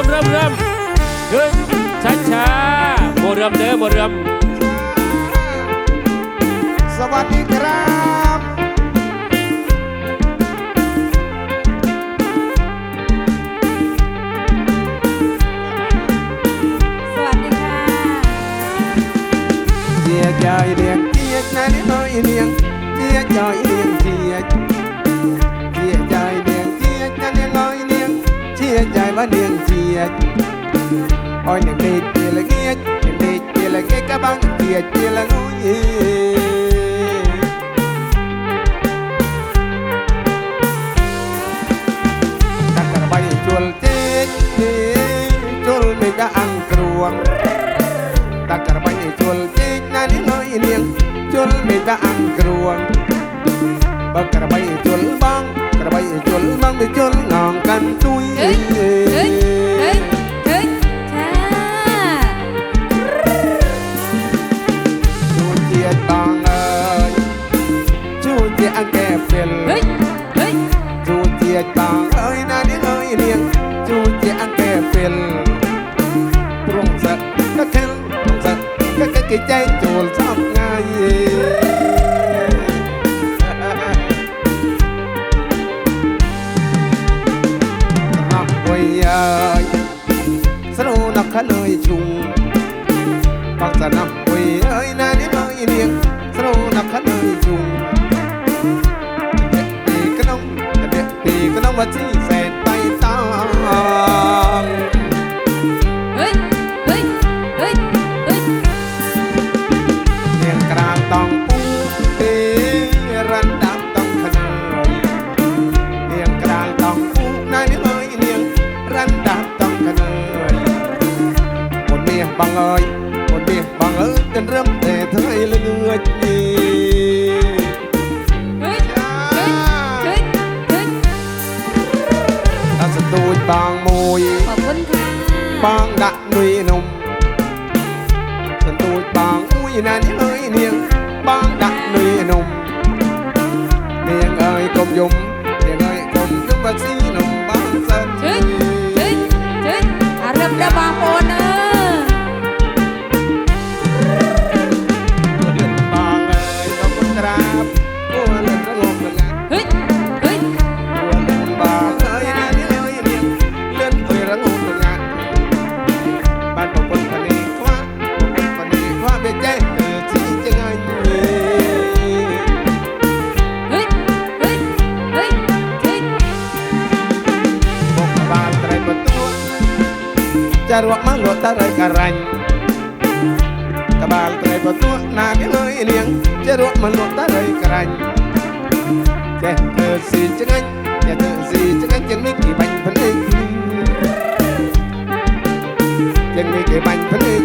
ริ่มเริ่มเริ่มดึงช้าช้าบ่เริ่มเด้อโบเริ่มสวัสดีครับสวัสดีค่ะเดียกยายเดียกเดียกนายน้อยเรียกเดียกยายเดียกเดียก លនាងជាតិអយនឹងលេខជាល្ងាចលេខជាល្ងាចកបាំងជាតិជាល្ងុយកាត់បាយជួលទេទេជួលមេកាអង្គគ្រួងតាក់បាយជួលទេណានេះលុយនាងជួលមេកាអង្គគ្រួងបើក្របាយជួលបង bay chốn mang đi chốn ngọn cành chuối kẻ phiền dù chia tàng ơi na đi ơi niên dù chia kẻ phiền rung giật các khen rung giật các cái cây இருக்கின்ற រករាញ់តបាលត្រីក៏ទួណាគេលុយនាងជារក់មិនលក់តរីក្រាញ់ចេះធ្វើស៊ីឆ្ងាញ់ចេះធ្វើស៊ីឆ្ងាញ់ជាងនេះគេបាញ់ភ្នែកជាងនេះគេបាញ់ភ្នែក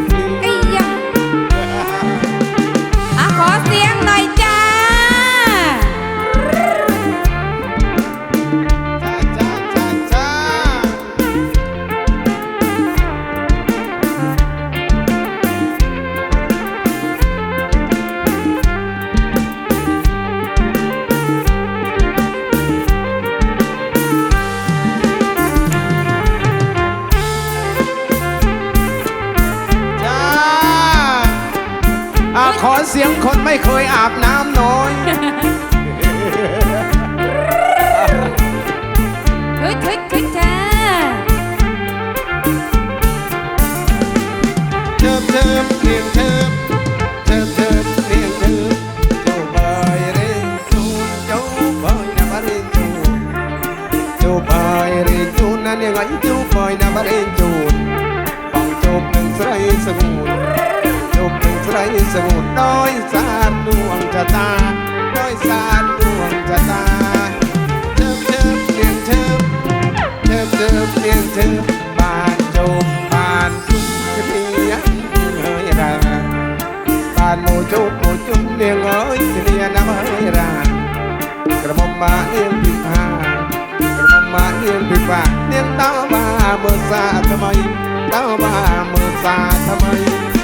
ជូបបូជុំនាងអើយគ្រាណាមហើយរាក្រមុំបានាងពិបាក្រមុំបានាងពិបានាងតោបាមើសាថ្មីតោបាមើសាថ្មី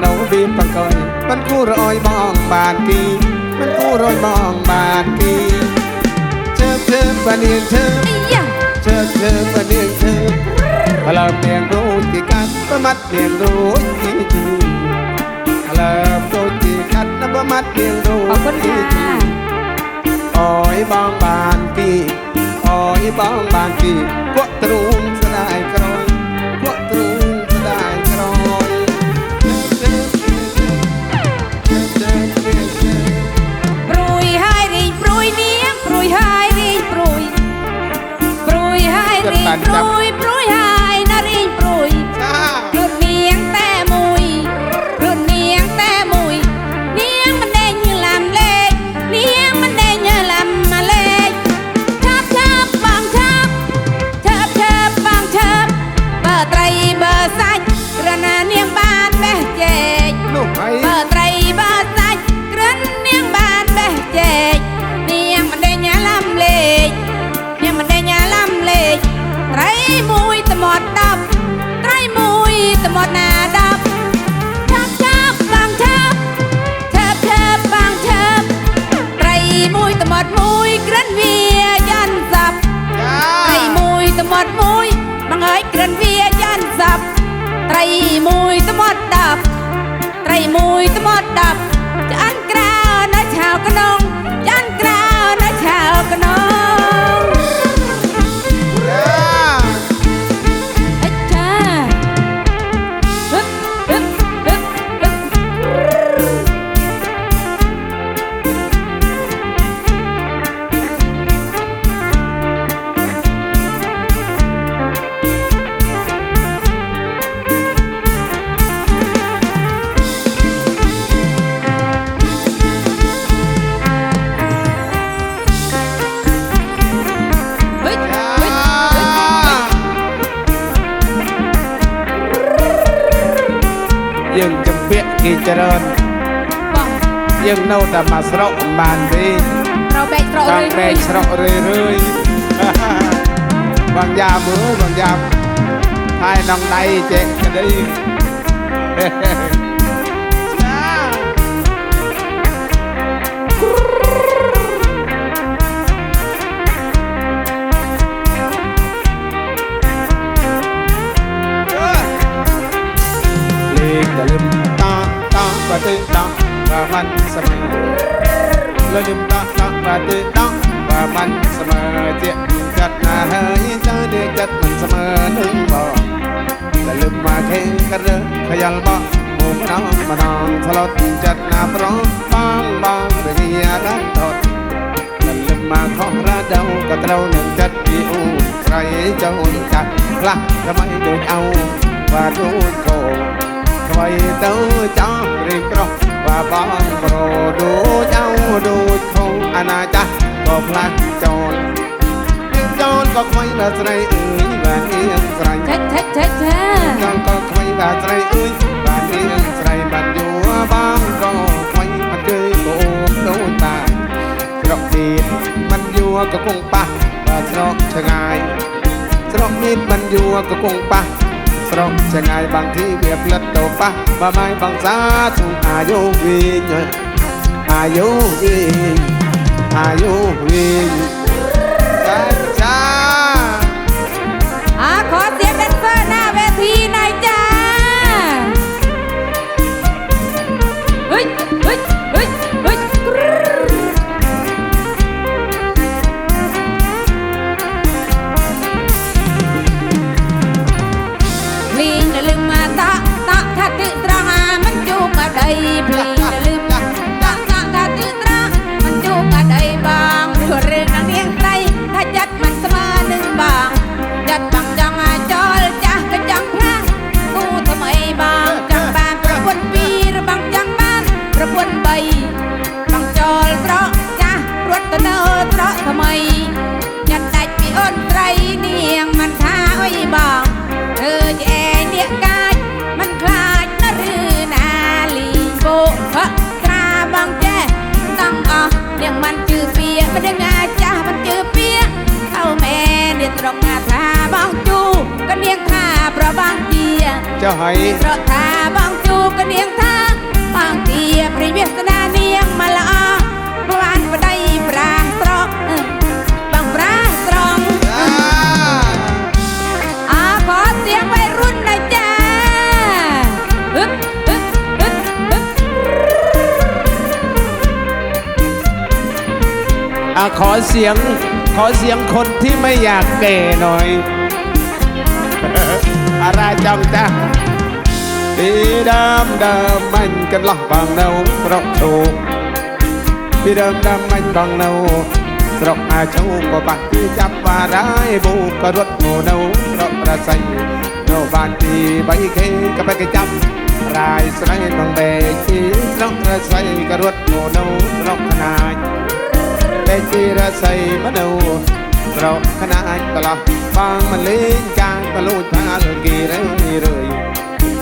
เราวีปังก่อยมันคู่รอยมองบาดกีมันคู่รอยมองบาดกีเชิญเชิญปะเนียงเธอเชิญเชิญปะเนียงเธอญพลาเปลี่ยนรู้ที่กันประมัดเปลี่ยนรู้ที่จีพลามรู้ที่กันนะประมัดเปลี่ยนรู้ที่ะอ้อยบองบาดกีออยบองบาดกีกวตรุมสลายกร Открой stop គេច្រើនបងយើងនៅតែមកស្រុកមិនបានវិញត្រូវបែកស្រកតាំរឿងយបែកស្រុករឿយរឿយបងយ៉ាមើលបងយ៉ាហើយនងដៃចេះក្តី តាបាទេតាបាមិនសម័យលលឹមតាតាបាទេតាបាមិនសម័យជាកាត់ណាហើយតើទេកាត់មិនសម័យនឹងបងតលឹមមកខេងករខយល់បោមកណងម្ដងឆ្លត់ចិត្តណា ប្របងបងវិញ្ញាណតតលលឹមមកខុសរដូវក៏ត្រូវនឹងចិត្តពីអូស្រីចូលកាត់ខ្លះថ្មីដូចអោបាទដូចកោថ្មីទៅចោលរៀងប្រុសបាបងប្រដូចអោដូចខំអនាចាស់ក៏ផ្លាស់ចោលយើងចោលក៏ខ្វៃដល់ស្រីអើយបានអៀងស្រីឆិចឆិចឆិចឆាចោលក៏ខ្វៃដល់ស្រីអើយបានអៀងស្រីបានយួរបងក៏ខ្វៃមិនជើញក៏អូនដូចបានស្រុកទៀតមិនយួរក៏គង់ប៉ះបើស្រុកឆ្ងាយស្រុកនេះមិនយួរក៏គង់ប៉ះ ស្រុកឆ្ងាយបางទីវាផ្លិតទៅប៉ះបើម៉ៃបងសាទូអាយុវិញអាយុវិញអាយុវិញ จะให้เพราะถ้าบางจูบก็เนียงท่าบางทีปริเวสนาเนียงมาละอาเมื่อวานก็ได้ปรางตรอกบางปรางตรองอาขอเสียงวัยรุ่นหน่อยจ้าฮึบฮึบฮึบฮึบอะขอเสียงขอเสียงคนที่ไม่อยากแก่หน่อย อะไรจังจ้ะ ពីដើមដើមមាញ់កន្លោះបងនៅស្រុកជូពីដើមដើមមាញ់បងនៅស្រុកអាជូក៏បាក់ទីចាប់បារាយបូក៏រត់មកនៅស្រុកប្រស័យនៅបានទីបីគេក៏បែកចាប់រាយស្រីក្នុងបែកទីស្រុកប្រស័យក៏រត់មកនៅស្រុកខ្នាចបែកទីរស័យមកនៅស្រុកខ្នាចកន្លោះបងមិនលេងកាងក៏លូចថាលគីរើយរឿយ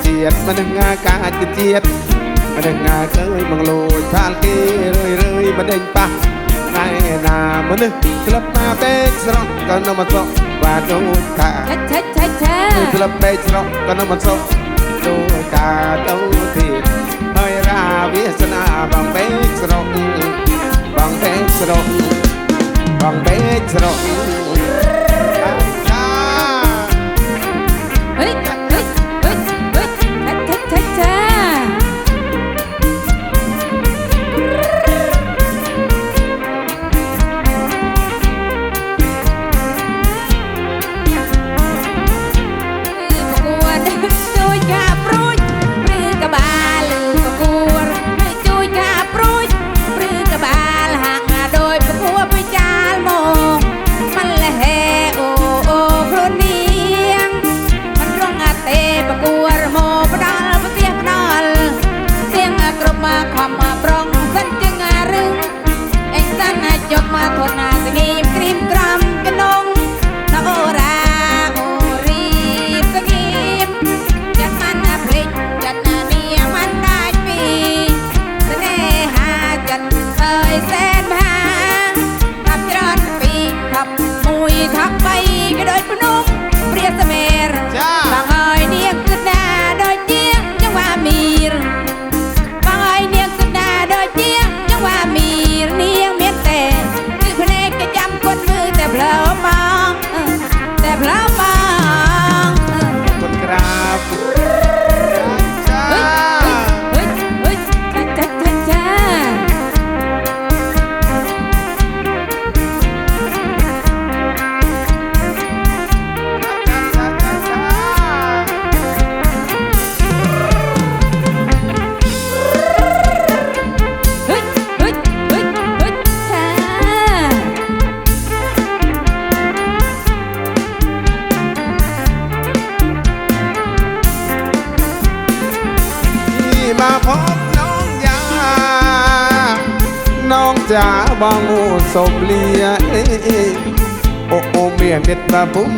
ជាតិមិនងាកាចជាតិមិនងាឃើញបងលួចថាលគេរឿយរឿយមិនដេញប៉ះណែណាមនុស្សក្លឹបមកពេកស្រក់ក៏នៅមកសក់បាទដូចថាឆិចឆិចឆិចក្លឹបពេកស្រក់ក៏នៅមកសក់ដូចតាទៅទៀតហើយរាវាសនាបងពេកស្រក់បងពេកស្រក់បងពេកស្រក់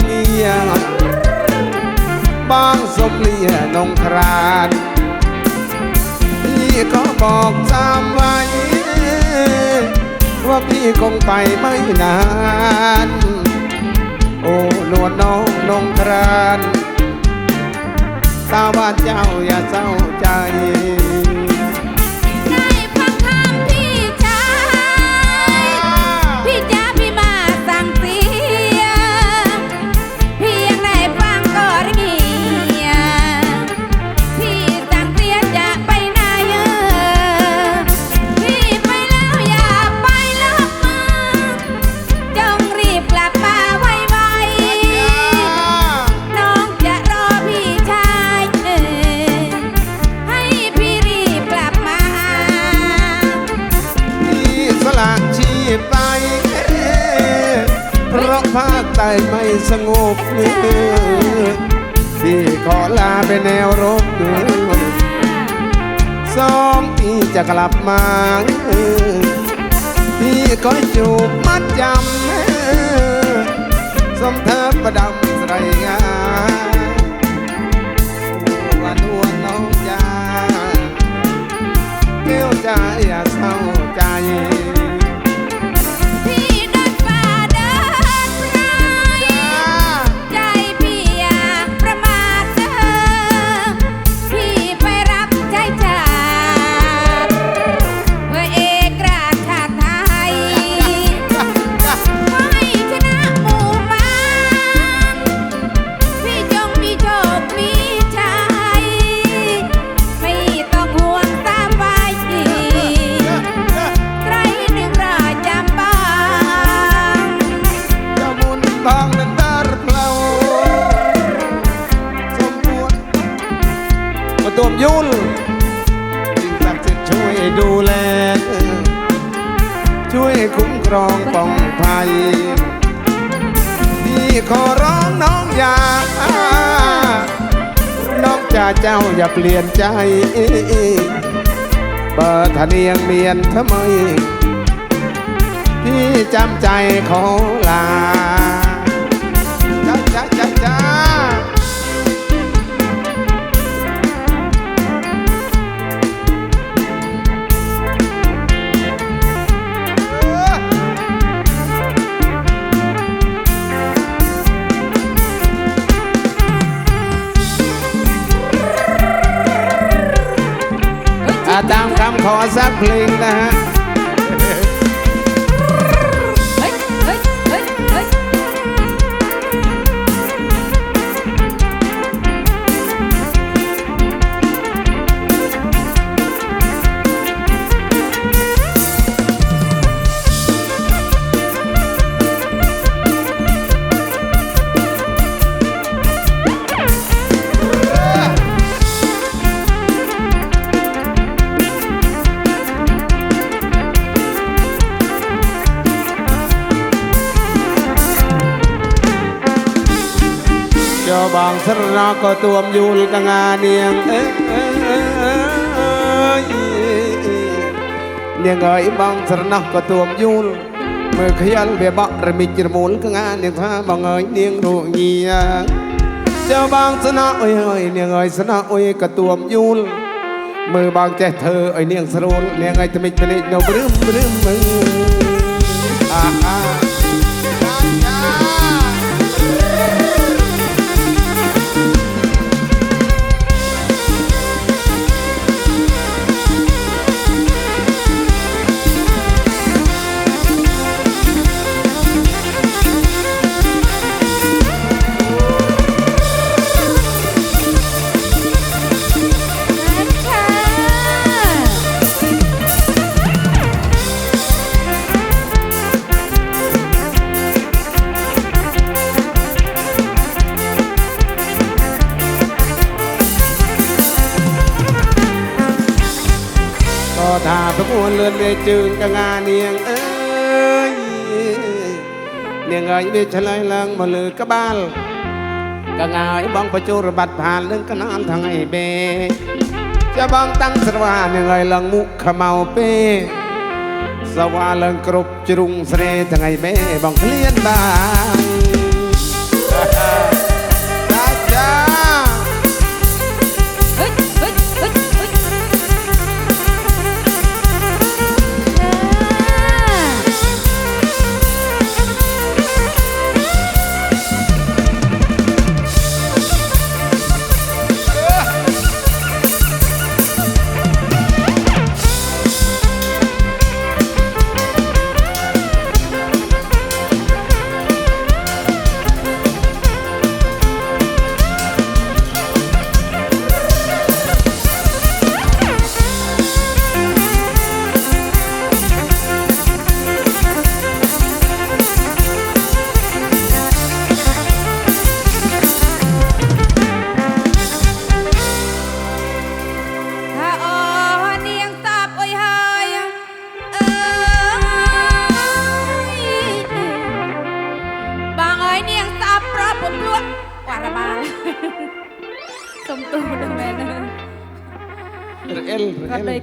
เมียบางสมเลียนงครานพี่ก็บอกจำไว้ ว่าพี่คงไปไม่นาน โอ้นวลน้องนงครานสาวบ้านเจ้าอย่าเศร้าใจ ใต้ไม่สงบที่ขอลาไปแนวรบสองปีจะกลับมา พี่ก็จูบมัดจำสมเธอประดำใส่งาวันวนน้องยาเกี้ยวใจอย่าเศร้าใจ ขอร้องน้องอย่า น้องจ่าเจ้าอย่าเปลี่ยนใจเปิดทะเนียงเมียนทำไม พี่จำใจขอลา ตามคำขอสักเพลงนะฮะ ស្រណក៏ទួមយូលកងានាងអើយនាងអើយបងស្រណក៏ទួមយូលមើលខ្យល់វាបក់រមិចរមូលកងានាងថាបងអើយនាងរួញាចៅបងស្នអុយអើយនាងអើយស្នអុយក៏ទួមយូលមើលបងចេះធ្វើឲ្យនាងស្រួលនាងឲ្យត្មិចត្មិចនៅព្រឹមព្រឹមមើលអាអា លឿនវាជើងកងានាងអើយនាងអើយវាឆ្លើយឡើងមកលើក្បាលកងាអើយបងបញ្ជូរបាត់ផាលនឹងកណានថ្ងៃបេចាបងតាំងស្រវានាងអើយឡើងមុខខ្មៅពេសវ៉ាឡើងគ្រប់ជ្រុងស្រេថ្ងៃបេបងឃ្លានបាន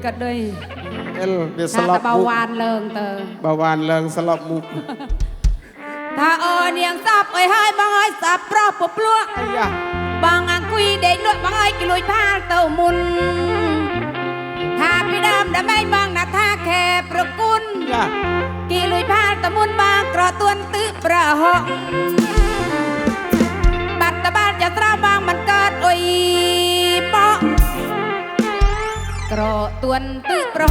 ก็เอเลลยก็เลยเอลเบียสถ้าลักบระเบามุกวานเลิงเตอเบาหวานเลิงสลับมุกถ้าอ๋อเนียงตาบโอ้ยเฮยบางเอ้ยตาบเพราะผมลวกไอ้ยะบางอังกุยเด็กลวดบางเอ้ยกิลุยพาเต้ามุนถ้าพี่ดำดำไม่บางนาท่าแค่ประกุลยะกีลุยพาตะมุนบางกระตวนตื้อประหอง กระตวนตื้อปร